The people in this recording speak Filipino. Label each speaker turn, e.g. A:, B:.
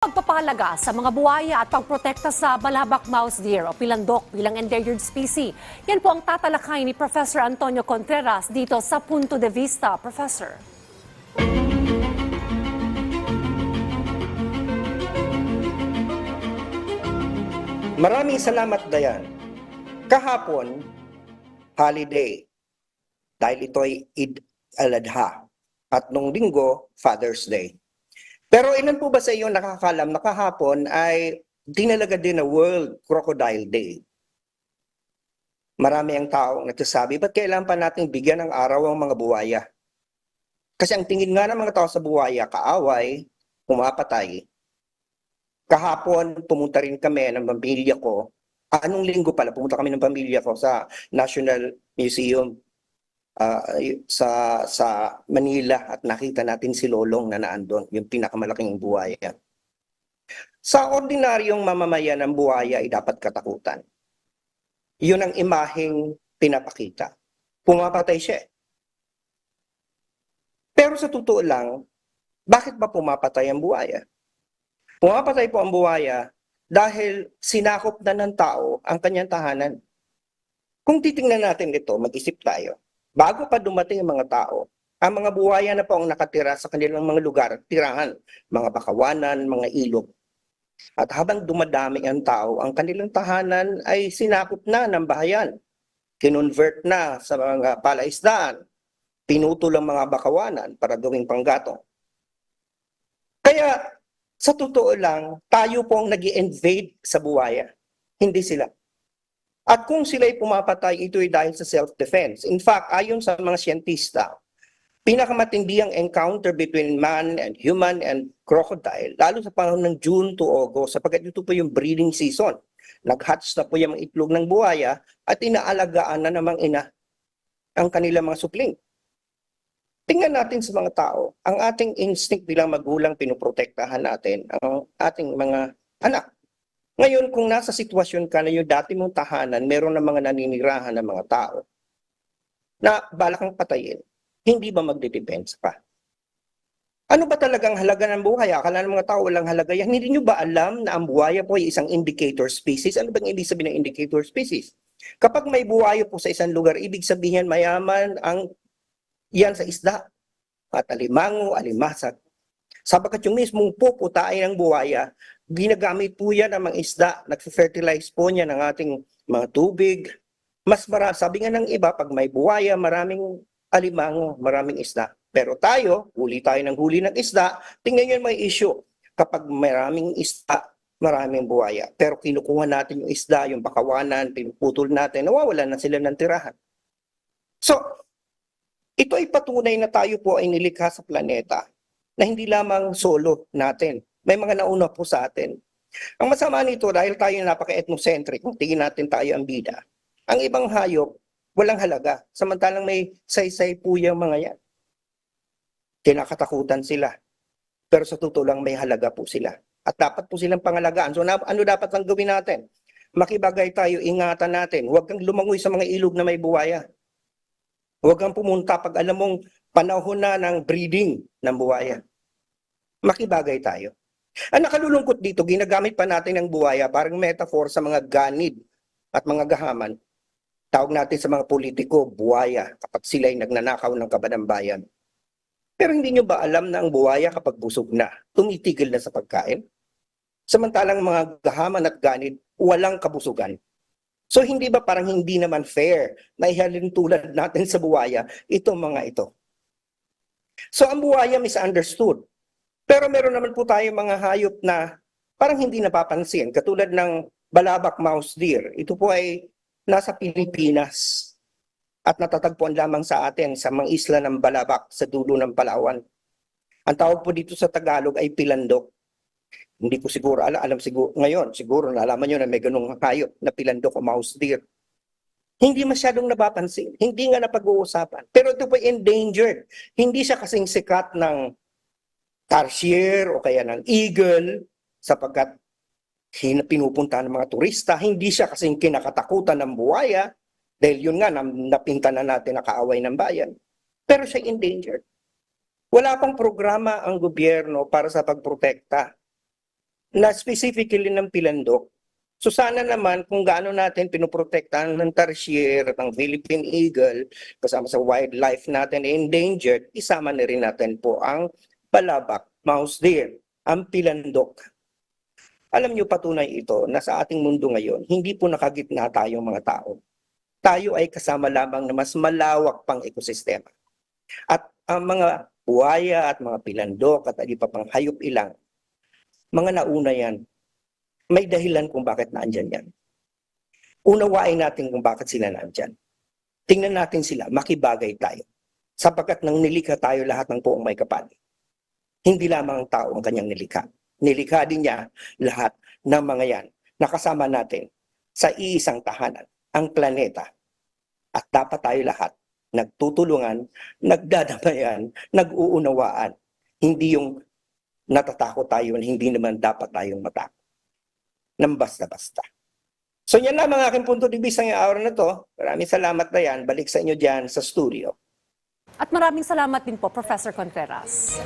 A: Pagpapahalaga sa mga buhaya at pagprotekta sa balabak mouse deer o pilandok bilang endangered species. Yan po ang tatalakay ni Professor Antonio Contreras dito sa Punto de Vista. Professor.
B: Maraming salamat, Dayan. Kahapon, holiday. Dahil ito ay Eid al-Adha. At nung linggo, Father's Day. Pero ilan po ba sa iyo nakakalam na kahapon ay dinalaga din na World Crocodile Day? Marami ang taong nagsasabi, ba't kailangan pa natin bigyan ng araw ang mga buwaya? Kasi ang tingin nga ng mga tao sa buwaya, kaaway, pumapatay, kahapon pumunta rin kami ng pamilya ko. Anong linggo pala pumunta kami ng pamilya ko sa National Museum ah, sa sa Manila at nakita natin si Lolong na naandun, yung pinakamalaking buhaya. Sa ordinaryong mamamayan ng buhaya ay dapat katakutan. Yun ang imaheng pinapakita. Pumapatay siya. eh. Pero sa totoo lang, bakit ba pumapatay ang buhaya? Pumapatay po ang buhaya dahil sinakop na ng tao ang kanyang tahanan. Kung titingnan natin ito, mag-isip tayo. Bago pa dumating ang mga tao, ang mga buhaya na po ang nakatira sa kanilang mga lugar, tirahan, mga bakawanan, mga ilog. At habang dumadami ang tao, ang kanilang tahanan ay sinakop na ng bahayan. Kinonvert na sa mga palaisdaan. Pinutol ang mga bakawanan para gawing panggatong. Kaya sa totoo lang, tayo po ang nag invade sa buwaya. Hindi sila. At kung sila'y pumapatay, ito ay dahil sa self-defense. In fact, ayon sa mga siyentista, pinakamatindi ang encounter between man and human and crocodile, lalo sa panahon ng June to August, sapagkat ito po yung breeding season. Nag-hatch na po yung mga itlog ng buhaya at inaalagaan na namang ina ang kanilang mga supling. Tingnan natin sa mga tao, ang ating instinct bilang magulang pinoprotektahan natin ang ating mga anak. Ngayon, kung nasa sitwasyon ka na yung dati mong tahanan, meron ng mga naninirahan ng mga tao na balak kang patayin, hindi ba magdedepensa pa? Ano ba talagang halaga ng buhay? Akala ng mga tao walang halaga yan. Hindi nyo ba alam na ang buhaya po ay isang indicator species? Ano bang ibig sabihin ng indicator species? Kapag may buhaya po sa isang lugar, ibig sabihin mayaman ang yan sa isda at alimango, alimasag. Sabagat yung mismong puputaay ng buhaya, ginagamit po yan ng mga isda, nag-fertilize po niya ng ating mga tubig. Mas marami, sabi nga ng iba, pag may buhaya, maraming alimango, maraming isda. Pero tayo, huli tayo ng huli ng isda, tingnan yun may issue. Kapag maraming isda, maraming buhaya. Pero kinukuha natin yung isda, yung bakawanan, pinuputol natin, nawawalan na sila ng tirahan. So, ito ay patunay na tayo po ay nilikha sa planeta na hindi lamang solo natin. May mga nauna po sa atin. Ang masama nito dahil tayo napaka-ethnocentric, kung tingin natin tayo ang bida, ang ibang hayop, walang halaga. Samantalang may saysay po yung mga yan. Kinakatakutan sila. Pero sa totoo lang may halaga po sila. At dapat po silang pangalagaan. So na, ano dapat ang gawin natin? Makibagay tayo, ingatan natin. Huwag kang lumangoy sa mga ilog na may buwaya. Huwag kang pumunta pag alam mong panahon na ng breeding ng buwaya. Makibagay tayo. Ang nakalulungkot dito, ginagamit pa natin ang buwaya parang metaphor sa mga ganid at mga gahaman. Tawag natin sa mga politiko, buwaya, kapag sila ay nagnanakaw ng kabanang bayan. Pero hindi nyo ba alam na ang buwaya kapag busog na, tumitigil na sa pagkain? Samantalang mga gahaman at ganid, walang kabusugan. So hindi ba parang hindi naman fair na ihalin tulad natin sa buwaya itong mga ito? So ang buwaya misunderstood. Pero meron naman po tayong mga hayop na parang hindi napapansin. Katulad ng balabak mouse deer. Ito po ay nasa Pilipinas at natatagpuan lamang sa atin sa mga isla ng Balabak sa dulo ng Palawan. Ang tawag po dito sa Tagalog ay pilandok. Hindi ko siguro alam, alam siguro ngayon, siguro nalaman nyo na may ganung hayop na pilandok o mouse deer. Hindi masyadong napapansin, hindi nga napag-uusapan. Pero ito po endangered. Hindi siya kasing sikat ng tarsier o kaya ng eagle sapagkat pinupunta ng mga turista. Hindi siya kasing kinakatakutan ng buhaya dahil yun nga, napinta na natin na kaaway ng bayan. Pero siya endangered. Wala pang programa ang gobyerno para sa pagprotekta na specifically ng pilandok. So sana naman kung gaano natin pinoprotektahan ng tarsier, ng Philippine Eagle, kasama sa wildlife natin na endangered, isama na rin natin po ang palabak, mouse deer, ang pilandok. Alam niyo patunay ito na sa ating mundo ngayon, hindi po nakagitna tayong mga tao. Tayo ay kasama lamang na mas malawak pang ekosistema. At ang mga buhaya at mga pilandok at iba pang hayop ilang, mga nauna yan, may dahilan kung bakit naandyan yan. Unawain natin kung bakit sila naandyan. Tingnan natin sila, makibagay tayo. Sapagkat nang nilikha tayo lahat ng poong may kapal. Hindi lamang ang tao ang kanyang nilikha. Nilikha din niya lahat ng mga yan nakasama natin sa iisang tahanan, ang planeta. At dapat tayo lahat nagtutulungan, nagdadamayan, nag-uunawaan. Hindi yung natatakot tayo hindi naman dapat tayong matakot. Nang basta-basta. So yan lang ang aking punto de vista ngayong araw na to. Maraming salamat na yan. Balik sa inyo dyan sa studio.
A: At maraming salamat din po, Professor Contreras.